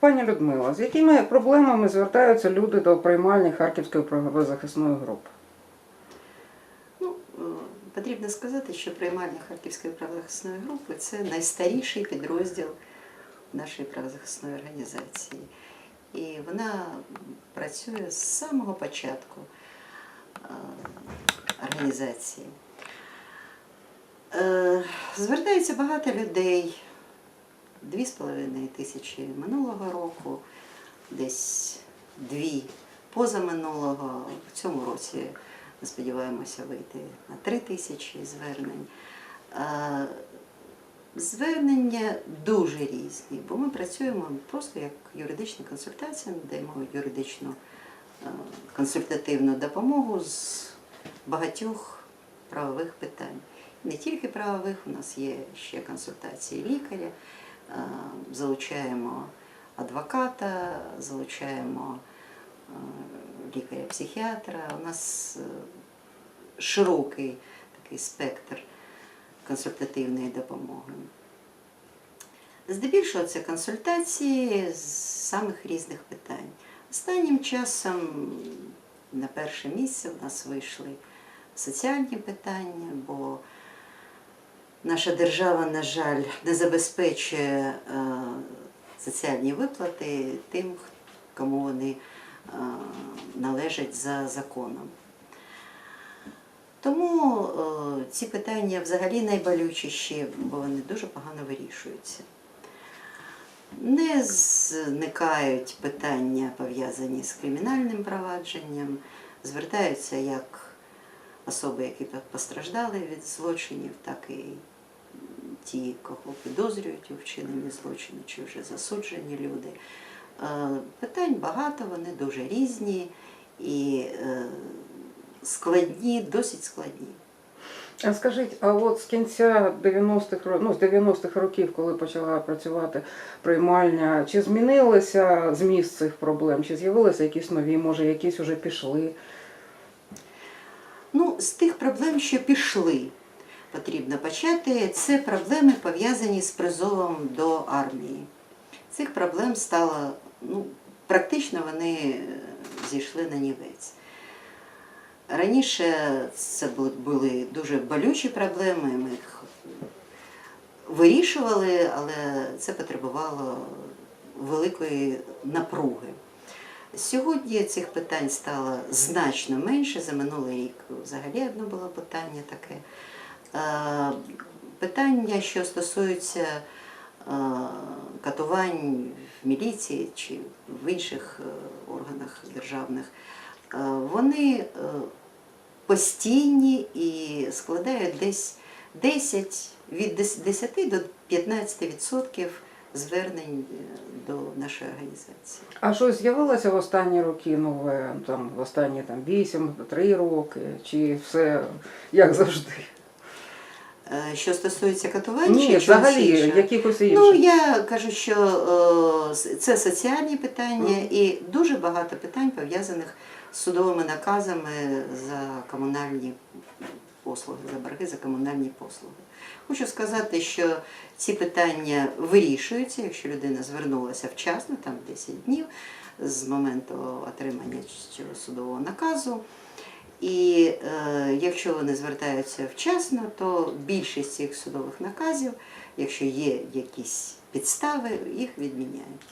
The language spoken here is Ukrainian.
Пані Людмила, з якими проблемами звертаються люди до приймальні Харківської правозахисної групи? Ну, е, потрібно сказати, що приймальня Харківської правозахисної групи це найстаріший підрозділ нашої правозахисної організації. І вона працює з самого початку е, організації. Е, Звертається багато людей. Дві з половиною тисячі минулого року, десь дві позаминулого. В цьому році ми сподіваємося вийти на три тисячі звернень. Е, Звернення дуже різні, бо ми працюємо просто як юридична консультація, даємо юридичну е, консультативну допомогу з багатьох правових питань. Не тільки правових, у нас є ще консультації лікаря, залучаємо адвоката, залучаємо е, лікаря-психіатра. У нас е, широкий такий спектр консультативної допомоги. Здебільшого це консультації з самих різних питань. Останнім часом на перше місце в нас вийшли соціальні питання, бо наша держава, на жаль, не забезпечує е, соціальні виплати тим, кому вони е, належать за законом. Тому е, ці питання взагалі найболючіші, бо вони дуже погано вирішуються. Не зникають питання, пов'язані з кримінальним провадженням, звертаються як особи, які постраждали від злочинів, так і ті, кого підозрюють у вчиненні злочину, чи вже засуджені люди. Е, Питань багато, вони дуже різні і е, складні, досить складні. А скажіть, а от з кінця 90-х ну, з 90-х років, коли почала працювати приймальня, чи змінилося зміст цих проблем, чи з'явилися якісь нові, може, якісь вже пішли? Ну, з тих проблем, що пішли, потрібно почати. Це проблеми пов'язані з призовом до армії. Цих проблем стало, ну, практично вони е, зійшли на нівець. Раніше це були дуже болючі проблеми, ми їх вирішували, але це потребувало великої напруги. Сьогодні цих питань стало значно менше. За минулий рік взагалі одне було питання таке. Е, Питання, що стосуються е, катувань в міліції чи в інших е, органах державних, вони постійні і складають десь 10, від 10 до 15% звернень до нашої організації. А щось з'явилося в останні роки нове, там, в останні там, 8-3 роки, чи все як завжди? Е, Що стосується катувань, Ні, чи взагалі, якихось інших. Ну, я кажу, що е, це соціальні питання і дуже багато питань пов'язаних з судовими наказами за комунальні послуги, за борги за комунальні послуги. Хочу сказати, що ці питання вирішуються, якщо людина звернулася вчасно, там 10 днів з моменту отримання цього судового наказу. І е, якщо вони звертаються вчасно, то більшість цих судових наказів, якщо є якісь підстави, їх відміняють.